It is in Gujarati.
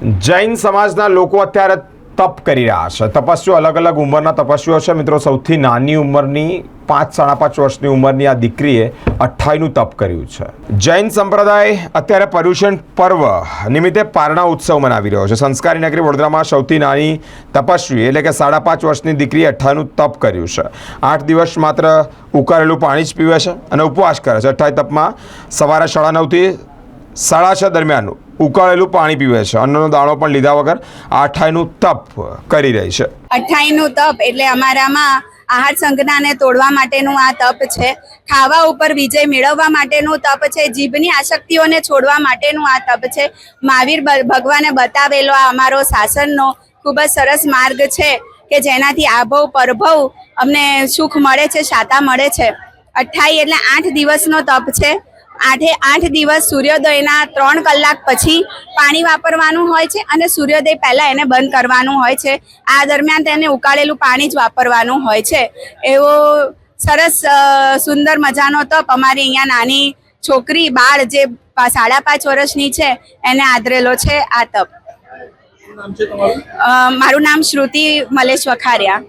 જૈન સમાજના લોકો અત્યારે તપ કરી રહ્યા છે. તપસ્વીઓ અલગ અલગ ઉંમરના તપસ્વીઓ છે. મિત્રો, સૌથી નાની ઉંમરની, પાંચ સાડા પાંચ વર્ષની ઉંમરની આ દીકરીએ અઠ્ઠાઈનું તપ કર્યું છે. જૈન સંપ્રદાય અત્યારે પર્યુષણ પર્વ નિમિત્તે પારણા ઉત્સવ મનાવી રહ્યો છે. સંસ્કારી નગરી વડોદરામાં સૌથી નાની તપસ્વી એટલે કે સાડા પાંચ વર્ષની દીકરીએ અઠ્ઠાઈનું તપ કર્યું છે. આઠ દિવસ માત્ર ઉકાળેલું પાણી જ પીવે છે અને ઉપવાસ કરે છે. અઠ્ઠાઈ તપમાં સવારે સાડા નવથી સાડા છ દરમિયાન ઉકાળેલું પાણી પીવે છે. અન્નનો દાણો પણ લીધા વગર અઠાઈનું તપ કરી રહી છે. અઠાઈનું તપ એટલે અમારામાં આહાર સંજ્ઞાને તોડવા માટેનું આ તપ છે. ખાવા ઉપર વિજય મેળવવા માટેનું તપ છે. જીભની આસક્તિઓને છોડવા માટેનું આ તપ છે. મહાવીર ભગવાને બતાવેલો આ અમારો શાસનનો ખૂબ જ સરસ માર્ગ છે કે જેનાથી આભવ, પરભવ અમને સુખ મળે છે શાતા મળે છે. અઠ્ઠાઈ એટલે આઠ દિવસનો તપ છે. આઠે આઠ દિવસ સૂર્યોદયના ત્રણ કલાક પછી પાણી વાપરવાનું હોય છે અને સૂર્યોદય પહેલાં એને બંધ કરવાનું હોય છે. આ દરમિયાન તેને ઉકાળેલું પાણી જ વાપરવાનું હોય છે. એવો સરસ સુંદર મજાનો તપ અમારી અહીંયા નાની છોકરી બાળ જે સાડા પાંચ વર્ષની છે એને આદરેલો છે આ તપ. મારું નામ શ્રુતિ મલેશ વખારિયા.